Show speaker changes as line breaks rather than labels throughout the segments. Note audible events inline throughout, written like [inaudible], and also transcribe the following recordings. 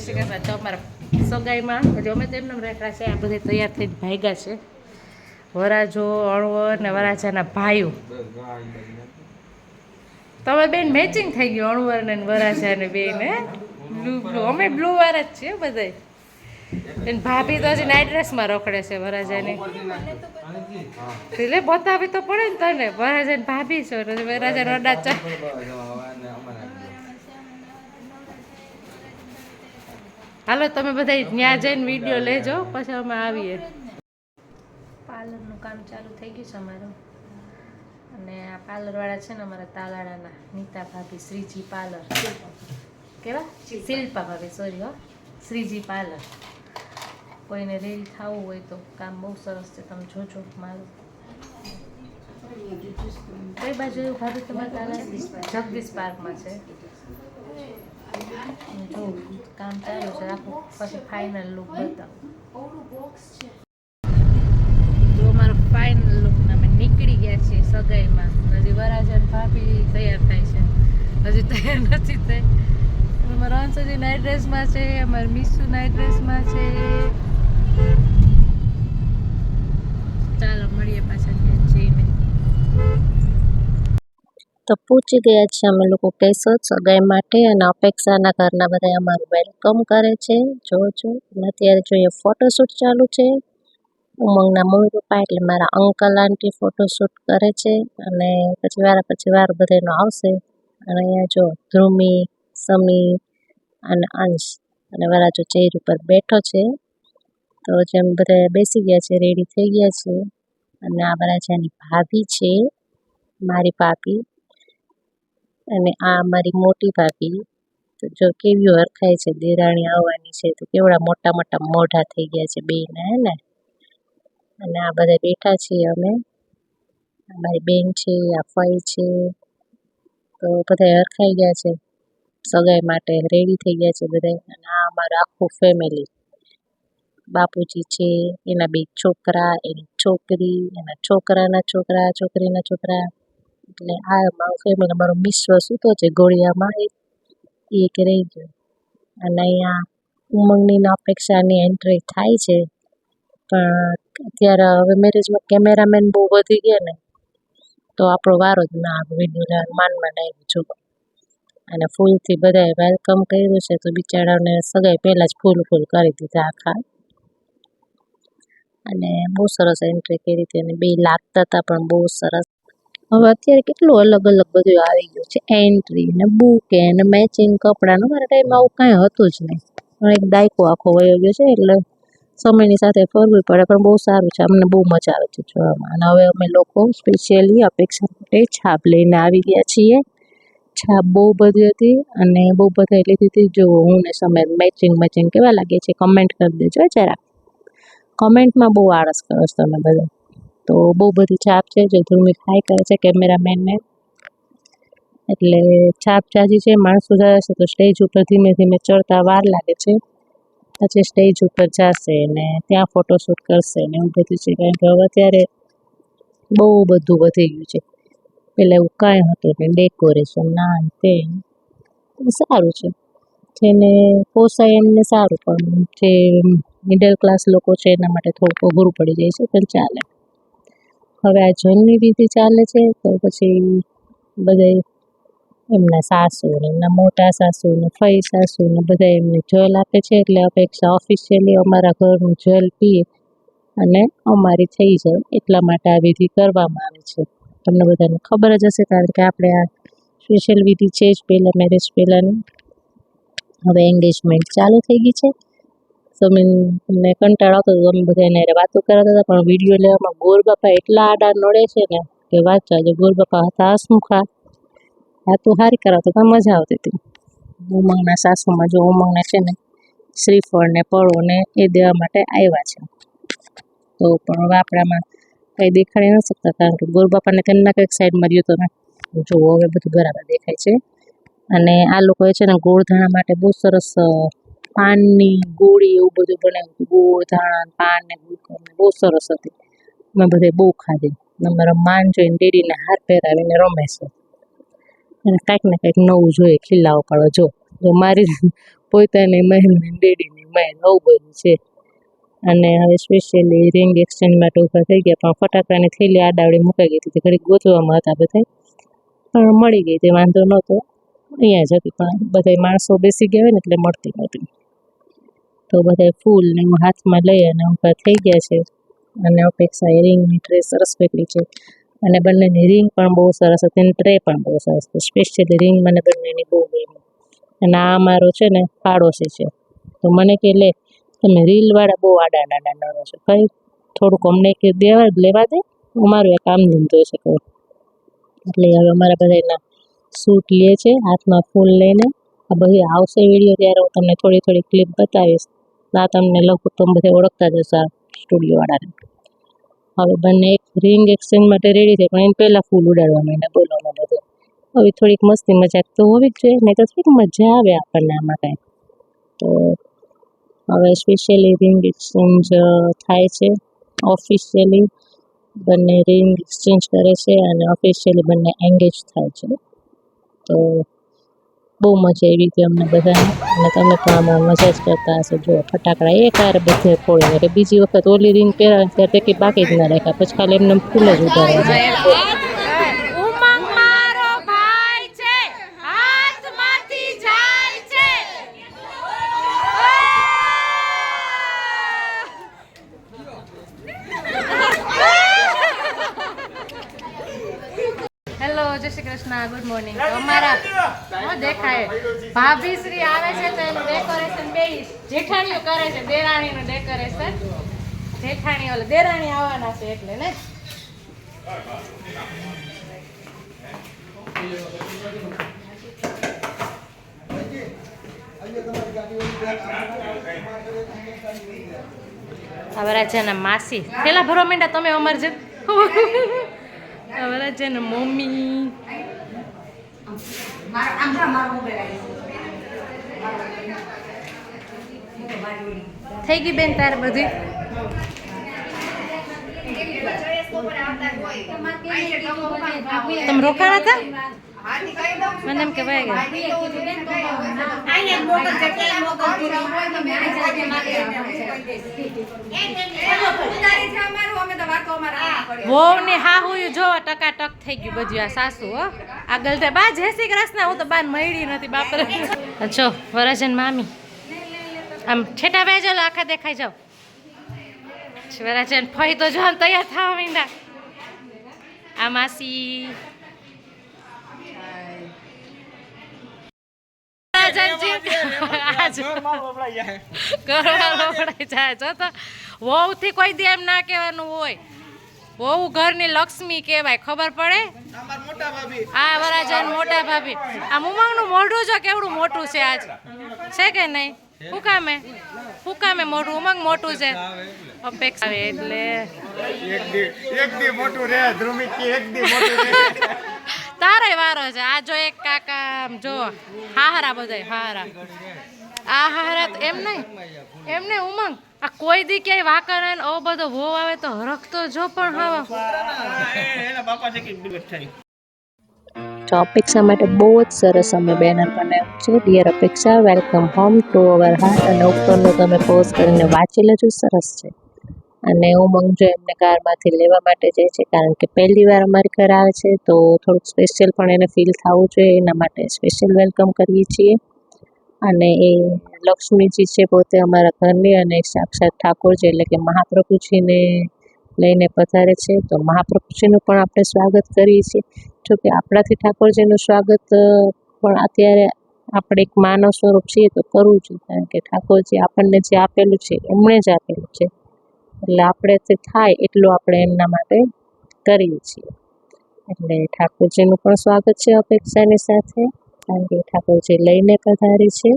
જય શ્રી સગાઈમાં, હજુ અમે તો એમને રેખડા છે આ બધે તૈયાર થઈને ભાગ્યા છે. વરાજો, અણવર ને વરાજાના ભાઈઓ. તમે બેન મેચિંગ થઈ ગયું, અણવર ને વરાજા ને બેન, હે? બ્લુ બ્લુ અમે બ્લુ વાળા જ છીએ બધા એને ભાભી તો હજી નાઇટ ડ્રેસમાં રખડે છે વરાજાની. એટલે બતાવી તો પડે ને તને. વરાજાની ભાભી છો વરાજા રડા ચા હાલો, તમે બધા ત્યાં જઈને વીડિયો લેજો, પછી અમે આવીએ. પાર્લરનું કામ ચાલુ થઈ ગયું છે અમારું. અને આ પાર્લરવાળા છે ને અમારા તાલાળાના, નીતા ભાભી, શ્રીજી પાર્લર. કેવા? શિલ્પા ભાભી સોરી હો. શ્રીજી પાર્લર. કોઈને રેડી થવું હોય તો કામ બહુ સરસ છે, તમે જોજો મારું. કઈ બાજુ એવું ભાભી તમારે તાલા જગદીશ પાર્કમાં છે. કામ ચાલુ છે આખું પછી ફાઇનલ લુક બતાવું જો મારો ફાઇનલ લુક અમે નીકળી ગયા છીએ સગાઈમાં. હજી વરાજન ભાભી તૈયાર થાય છે. હજી તૈયાર નથી થઈ. અમારા અંશ હજી નાઇટ ડ્રેસમાં છે, અમારા મિસુ નાઇટ ડ્રેસમાં છે. ચાલો, મળીએ પાછા જઈને.
તો પહોંચી ગયા છીએ અમે લોકો કેશોદ સગાઈ માટે અને અપેક્ષાના ઘરના બધા અમારું વેલકમ કરે છે. જોજો અને અત્યારે જોઈએ ફોટોશૂટ ચાલુ છે. ઉમંગના મમ્મી પપ્પા એટલે મારા અંકલ આંટી ફોટોશૂટ કરે છે. અને પછી વારા પછી વાર બધાનો આવશે. અને અહીંયા જો ધ્રુમી સમી અને અંશ અને વરાજો ચેર ઉપર બેઠો છે. તો જેમ બધા બેસી ગયા છે રેડી થઈ ગયા છે. અને આ વરાજાની ભાભી છે. મારી ભાભી. અને આ મારી મોટી ભાભી જો કેવી હરખાય છે, દેરાણી આવવાની છે, તો કેવડા મોટા મોટા મોઢા થઈ ગયા છે બેના, હે ને? અને આ બધા બેઠા છીએ અમે. મારી બેન છે, આ ફઈ છે, તો બધા હરખાઈ ગયા છે. સગાઈ માટે રેડી થઈ ગયા છે બધા અને આ અમારું આખું ફેમિલી બાપુજી છે, એના બે છોકરા, એની છોકરી, એના છોકરાના છોકરા, છોકરીના છોકરા. એટલે આ મારું ફેમિલી મારો મિશ્ર સૂતો છે ગોળિયામાં એક એક રહી ગયો અને અહીંયા ઉમંગની અપેક્ષાની એન્ટ્રી થાય છે પણ અત્યારે હવે મેરેજમાં કેમેરામેન બહુ વધી ગયા ને તો આપણો વારો જ ના આવે વીડિયો માનમાં માન માન જો અને ફૂલથી બધાએ વેલકમ કર્યું છે તો બિચારાને સગાઈ પહેલાં જ ફૂલ ફૂલ કરી દીધા આખા અને બહુ સરસ એન્ટ્રી કરી હતી અને બે લાગતા હતા પણ બહુ સરસ હવે અત્યારે કેટલું અલગ અલગ બધું આવી ગયું છે. એન્ટ્રી ને બુકે ને મેચિંગ કપડાં મારા ટાઈમમાં આવું કાંઈ હતું જ નહીં. એક દાયકો આખો વયો ગયો છે એટલે સમયની સાથે ફરવું પડે, પણ બહુ સારું છે. અમને બહુ મજા આવે છે જોવામાં. અને હવે અમે લોકો સ્પેશિયલી અપેક્ષા માટે છાપ લઈને આવી ગયા છીએ. છાપ બહુ બધી હતી અને બહુ બધા લીધી હતી જો હું ને સમય મેચિંગ મેચિંગ કેવા લાગે છે કમેન્ટ કરી દેજો જરા. કમેન્ટમાં બહુ આળસ કરો છો તમે બધા. તો બહુ બધી છાપ છે જે ધ્રુમિક હાઈ કરે છે કેમેરામેનને. એટલે છાપ જાજી છે, માણસો જાય છે, તો સ્ટેજ ઉપર ધીમે ધીમે ચડતા વાર લાગે છે. પછી સ્ટેજ ઉપર જશે ને ત્યાં ફોટોશૂટ કરશે ને એવું બધું છે. કારણ કે હવે અત્યારે બહુ બધું વધી ગયું છે. પહેલાં એવું કાંઈ હતું ને ડેકોરેશન ને તે સારું છે. જેને પોસાય એમને સારું, પણ જે મિડલ ક્લાસ લોકો છે એના માટે થોડુંક અઘરું પડી જાય છે, પણ ચાલે. હવે આ જન્મની વિધિ ચાલે છે, તો પછી બધા એમના સાસુ એમના મોટા સાસુ ને ફઈ સાસુ ને બધા એમને જલ આપે છે, એટલે અપેક્ષા ઓફિશિયલી અમારા ઘરનું જલ પીએ અને અમારી થઈ જાય, એટલા માટે આ વિધિ કરવામાં આવે છે. તમને બધાને ખબર જ હશે, કારણ કે આપણે આ સ્પેશિયલ વિધિ છે જ પહેલાં મેરેજ પહેલાંની. હવે એન્ગેજમેન્ટ ચાલુ થઈ ગઈ છે. સમીનને કંટાળો આવતો હતો અમે બધા એને વાતો કરાતા હતા, પણ વીડિયો લેવામાં ગોર બાપા એટલા આડા નડે છે ને કે વાત જો ગોર બાપા હતા હસમુખા. વાતો સારી કરાવતો તો મજા આવતી હતી. ઉમંગના સાસુમાં જો ઉમંગને છે ને શ્રીફળ ને પળો ને એ દેવા માટે આવ્યા છે. તો પણ હવે આપણામાં કંઈ દેખાડી ન શકતા, કારણ કે ગોર બાપાને તેમના કંઈક સાઈડ તો તમે જુઓ હવે બધું બરાબર દેખાય છે. અને આ લોકોએ છે ને ગોળધાણા માટે બહુ સરસ પાનની ગોળી એવું બધું બનાવ્યું ગોળ ધાણા પાન ને બહુ સરસ હતી. અમે બધે બહુ ખાધી. અમારા માન જોઈને ડેડીને હાર પહેરાવીને રમે છે. અને કાંઈક ને કાંઈક નવું જોઈએ ખીલાઓ પાડો. જો જો મારી પોતાની મહેલ ડેડીની મહેલ નવું બધું છે. અને હવે સ્પેશિયલી રિંગ એક્સચેન્જ માટે ઊભા થઈ ગયા, પણ ફટાકડાની થેલી આડાવડી મુકાઈ ગઈ હતી. ઘડીક ગોતવામાં હતા બધા પણ મળી ગઈ તે વાંધો નહોતો. અહીંયા જ હતી, પણ બધા માણસો બેસી ગયા હોય ને એટલે મળતી નહોતી. તો બધા ફૂલ ને એવું હાથમાં લઈ અને ઊભા થઈ ગયા છે. અને અપેક્ષા એ રિંગની ટ્રે સરસ પહેરી છે. અને બંનેની રિંગ પણ બહુ સરસ હતી અને ટ્રે પણ બહુ સરસ હતી. સ્પેશિયલી રિંગ મને બંનેની બહુ ગમી અને આ અમારો છે ને પાડોશી છે. તો મને કે લે, તમે રીલવાળા બહુ આડા નાડા નડો છો. કંઈ થોડુંક અમને કે દેવા લેવા દે. અમારું એક કામ ધંધો છે કહું. એટલે હવે અમારા બધાના સૂટ લે છે, હાથમાં ફૂલ લઈને. આ બધી આવશે વીડિયો ત્યારે હું તમને થોડી થોડી ક્લિપ બતાવીશ. આ તમને લગભગ તમે બધા ઓળખતા જ હશો આ સ્ટુડિયોવાળાને. હવે બંને એક રિંગ એક્સચેન્જ માટે રેડી છે, પણ એને પહેલાં ફૂલ ઉડાડવા માંડ્યા બોલવામાં બધું. હવે થોડીક મસ્તી મજાક તો હોવી જ જોઈએ, નહીં તો થોડીક મજા આવે આપણને આમાં કાંઈ. તો હવે સ્પેશિયલી રિંગ એક્સચેન્જ થાય છે. ઓફિશિયલી બંને રિંગ એક્સચેન્જ કરે છે અને ઓફિશિયલી બંને એંગેજ થાય છે. તો બહુ મજા આવી હતી અમને બધાને. અને તમે પણ આમાં મજા જ કરતા હશો. જો ફટાકડા એક કાર બધે ફોડીને એટલે બીજી વખત ઓલી રીંગ પહેરાવે ત્યારે તે બાકી જ ના રાખ્યા. પછી ખાલી એમને ફૂલ જ ઉતારવા
ઉમંગ મારો ભાઈ છે હાથમાંથી જાય છે હેલો ગુડ મોર્નિંગ અમારા દેખાય. ભાભી શ્રી આવે છે તો એનું ડેકોરેશન બે જેઠાણીઓ કરે છે દેરાણીનું ડેકોરેશન જેઠાણી ઓલે દેરાણી આવવાના છે એટલે, ને? અમારા છે ને માસી. પેલા ભરવા માંડ્યા તમે અમાર થઈ ગઈ બેન તારે બધી? તમે રોકાણા હતા? મને એમ કે ભાઈ ગયા વહુ ને હા હું જો ટકાટક થઈ ગયું બધું આ સાસુ હો. આગળ તે બા જય શ્રી કૃષ્ણ. હું તો બાન મળી નથી બાપરે. જો વરજન મામી. આમ છેટા બેજો લો આખા દેખાઈ જાવ વરજન ફઈ તો જો તૈયાર થવા મીંડા આ માસી. જો તો વહુથી કોઈ દી એમ ના કહેવાનું હોય. વહુ ઘરની લક્ષ્મી કહેવાય ખબર પડે? આ વરાજન મોટા ભાભી. આ ઉમંગનું મોઢું જો કેવડું મોટું છે આજ. છે કે નહીં? ફૂકામે ફૂકામે કામે મોઢું? ઉમંગ મોટું છે. અપેક્ષા આવે એટલે.
એક દી એક દી મોટું રે ધ્રુમિકી એક દી મોટું રે. [laughs]
તારે વારો છે આ જો એક કાકા જો. હાહરા બધાય, હાહરા. આ હાહરા તો એમ નહીં. એમ નહીં, ઉમંગ. આ કોઈ દી ક્યાંય વાકર ને ઓ બધો ભો આવે તો હરખતો જો પણ હવા.
તો અપેક્ષા માટે બહુ જ સરસ અમે બેનર બનાવ્યું છે. Dear Apeksha welcome home to our heart અને ઉપરનું તમે પોઝ કરીને વાંચી લેજો સરસ છે. અને ઉમંગ જો એમને કારમાંથી લેવા માટે જાય છે, કારણ કે પહેલી વાર અમારી ઘરે આવે છે, તો થોડુંક સ્પેશિયલ પણ એને ફીલ થવું જોઈએ, એના માટે સ્પેશિયલ વેલકમ કરીએ છીએ. અને એ લક્ષ્મીજી છે પોતે અમારા ઘરની અને સાક્ષાત ઠાકોરજી એટલે કે મહાપ્રભુજીને લઈને પધારે છે, તો મહાપ્રભુજીનું પણ આપણે સ્વાગત કરીએ છીએ. જોકે આપણાથી ઠાકોરજીનું સ્વાગત પણ અત્યારે આપણે એક માનવ સ્વરૂપ છીએ, તો કરવું જોઈએ, કારણ કે ઠાકોરજી આપણને જે આપેલું છે, એમણે જ આપેલું છે. એટલે આપણે જે થાય એટલું આપણે એમના માટે કરીએ છીએ. એટલે ઠાકોરજીનું પણ સ્વાગત છે અપેક્ષાની સાથે, કારણ કે ઠાકોરજી લઈને પધારી છે.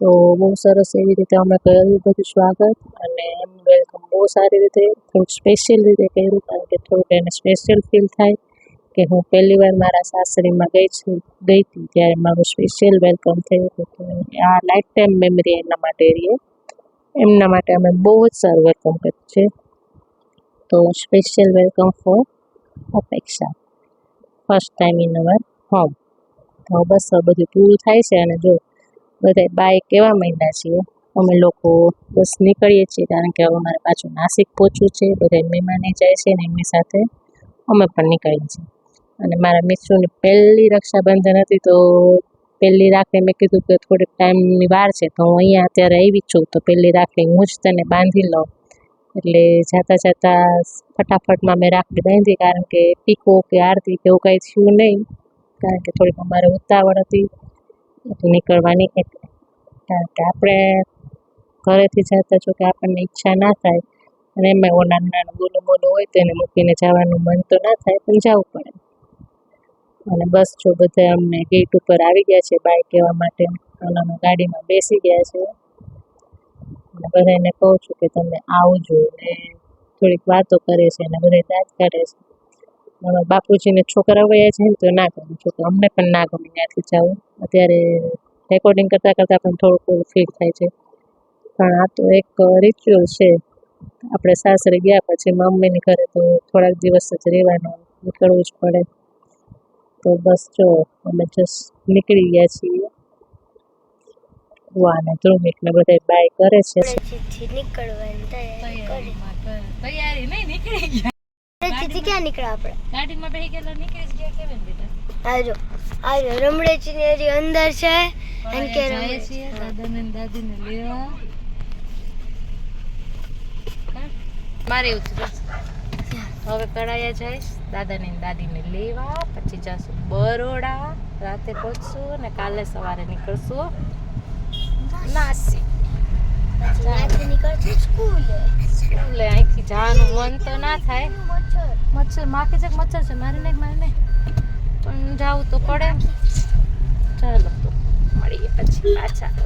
તો બહુ સરસ એવી રીતે અમે કર્યું બધું સ્વાગત અને એમ વેલકમ બહુ સારી રીતે, થોડુંક સ્પેશિયલ રીતે કર્યું, કારણ કે થોડુંક એને સ્પેશિયલ ફીલ થાય કે હું પહેલી વાર મારા સાસરીમાં ગઈ છું, ગઈ હતી ત્યારે મારું સ્પેશિયલ વેલકમ થયું હતું. આ લાઈફ ટાઈમ મેમરી એના માટે રહીએ એમના માટે અમે બહુ જ સારું વેલકમ કર્યું છે તો special welcome for Apeksha. First time in our home તો બસ બધું પૂરું થાય છે અને જો બધા બાય કેવા માંડ્યા છીએ, અમે લોકો બસ નીકળીએ છીએ કારણ કે હવે અમારે પાછું નાસિક પહોંચવું છે બધા મહેમાને જાય છે ને એમની સાથે અમે પણ નીકળીએ છીએ. અને મારા મિત્રોની પહેલી રક્ષાબંધન હતી તો પહેલી રાખડી મેં કીધું કે થોડીક ટાઈમની વાર છે, તો હું અહીંયા અત્યારે આવી છું. તો પહેલી રાખડી હું જ તને બાંધી લઉં. એટલે જાતા જાતા ફટાફટમાં મેં રાખડી બાંધી, કારણ કે પીકો કે આરતી કે એવું કંઈ થયું નહીં, કારણ કે થોડીક અમારે ઉતાવળ હતી. એટલે નીકળવાની એટલે કારણ કે આપણે ઘરેથી જતા જો કે આપણને ઈચ્છા ના થાય, અને એમાં એવો નાનું નાનું બોલું બોલું હોય તો એને મૂકીને જવાનું મન તો ના થાય, પણ જવું પડે. અને બસ જો બધા અમને ગેટ ઉપર આવી ગયા છે બાય કહેવા માટે. અને અમે ગાડીમાં બેસી ગયા છે. અને બધાને કહું છું કે તમે આવજો ને થોડીક વાતો કરે છે અને બધા દાંત કાઢે છે. હવે બાપુજીને છોકરા વયા છે ને તો ના ગમે છો કે અમને પણ ના ગમે ત્યાંથી જવું. અત્યારે રેકોર્ડિંગ કરતાં કરતાં પણ થોડું થોડું ફીલ થાય છે. પણ આ તો એક રિચ્યુઅલ છે. આપણે સાસરે ગયા પછી મમ્મીની ઘરે તો થોડાક દિવસ જ રહેવાનું, નીકળવું જ પડે. તો બસ જો અમે જસ્ટ નીકળી ગયા છીએ. વાને ધ્રુમિક ને બધા બાય કરે છે.
તૈયારી
તૈયારી નહીં નીકળી ગયા.
રમડેચીથી ક્યાં નીકળ્યા આપણે?
ગાડીમાં બેસી ગયેલા નીકળી ગયા કેમ બેટા?
આજો આજો રમડેચી ની હજી અંદર છે. અને કે
ને લેવા. મારે બસ. હવે કડાયા જઈશ દાદાને ને દાદીને લેવા. પછી જશું બરોડા. રાતે પહોંચશું અને કાલે સવારે નીકળશું નાસી.
સ્કૂલે.
અહીંથી જવાનું મન તો ના થાય.
મચ્છર.
મચ્છર માખી છે મચ્છર છે? મારે નહીં મારે નહીં. પણ જવું તો પડે. ચાલો તો મળીએ પછી પાછા.